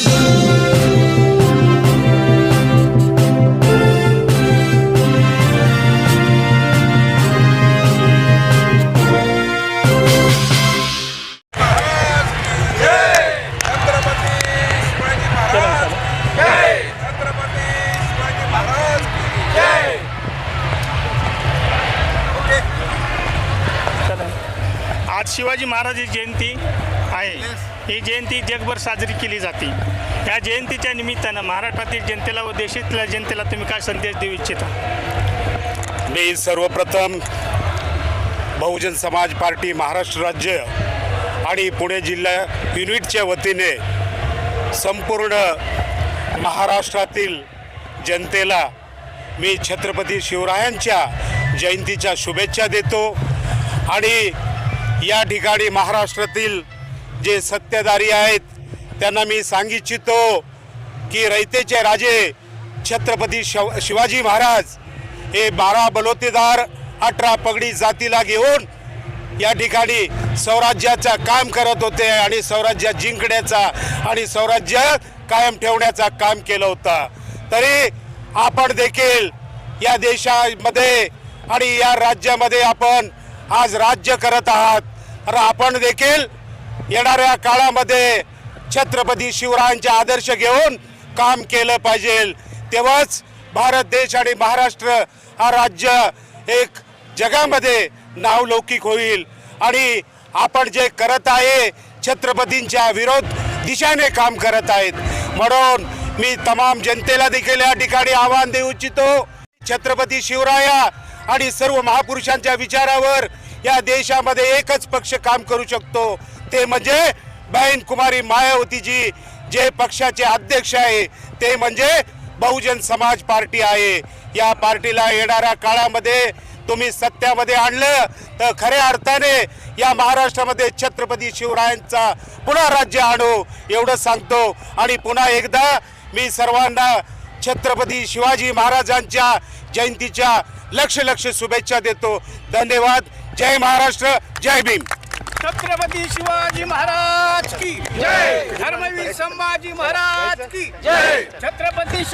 शिवाजी महाराज आज शिवाजी महाराज जयंती आहे. ही जयंती जगभर साजरी केली जाते. या जयंतीच्या निमित्तानं महाराष्ट्रातील जनतेला व देशातल्या जनतेला तुम्ही काय संदेश देऊ इच्छिता? मी सर्वप्रथम बहुजन समाज पार्टी महाराष्ट्र राज्य आणि पुणे जिल्हा युनिटच्या वतीने संपूर्ण महाराष्ट्रातील जनतेला मी छत्रपती शिवरायांच्या जयंतीच्या शुभेच्छा देतो. आणि या ठिकाणी महाराष्ट्रातील जे सत्तेधारी आहेत त्यांना मी सांग इच्छितो की रयतेचे राजे छत्रपती शव शिवाजी महाराज हे बारा बलोतेदार अठरा पगडी जातीला घेऊन या ठिकाणी स्वराज्याचा काम करत होते आणि स्वराज्य जिंकण्याचा आणि स्वराज्य कायम ठेवण्याचा काम केलं होतं. तरी आपण देखील या देशामध्ये आणि या राज्यामध्ये आपण आज राज्य करत आहात. तर आपण देखील येणाऱ्या काळामध्ये छत्रपती शिवरायांचे आदर्श घेऊन काम केलं पाहिजे. तेव्हाच भारत देश आणि महाराष्ट्र हा राज्य एक जगामध्ये नावलौकिक होईल. आणि आपण जे करत आहे छत्रपतींच्या विरोध दिशाने काम करत आहेत. म्हणून मी तमाम जनतेला देखील या ठिकाणी आव्हान देऊ इच्छितो छत्रपती शिवराया आणि सर्व महापुरुषांच्या विचारावर या देशामध्ये एकच पक्ष काम करू शकतो. ते म्हणजे बहीण कुमारी मायावतीजी जे पक्षाचे अध्यक्ष आहे ते म्हणजे बहुजन समाज पार्टी आहे. या पार्टीला येणाऱ्या काळामध्ये तुम्ही सत्यामध्ये आणलं तर खऱ्या अर्थाने या महाराष्ट्रामध्ये छत्रपती शिवरायांचा पुन्हा राज्य आणू एवढं सांगतो. आणि पुन्हा एकदा मी सर्वांना छत्रपती शिवाजी महाराजांच्या जयंतीच्या लक्ष लक्ष शुभेच्छा देतो. धन्यवाद. जय महाराष्ट्र. जय भीम. छत्रपती शिवाजी महाराज की जय. धर्मवीर संभाजी महाराज की जय. छत्रपती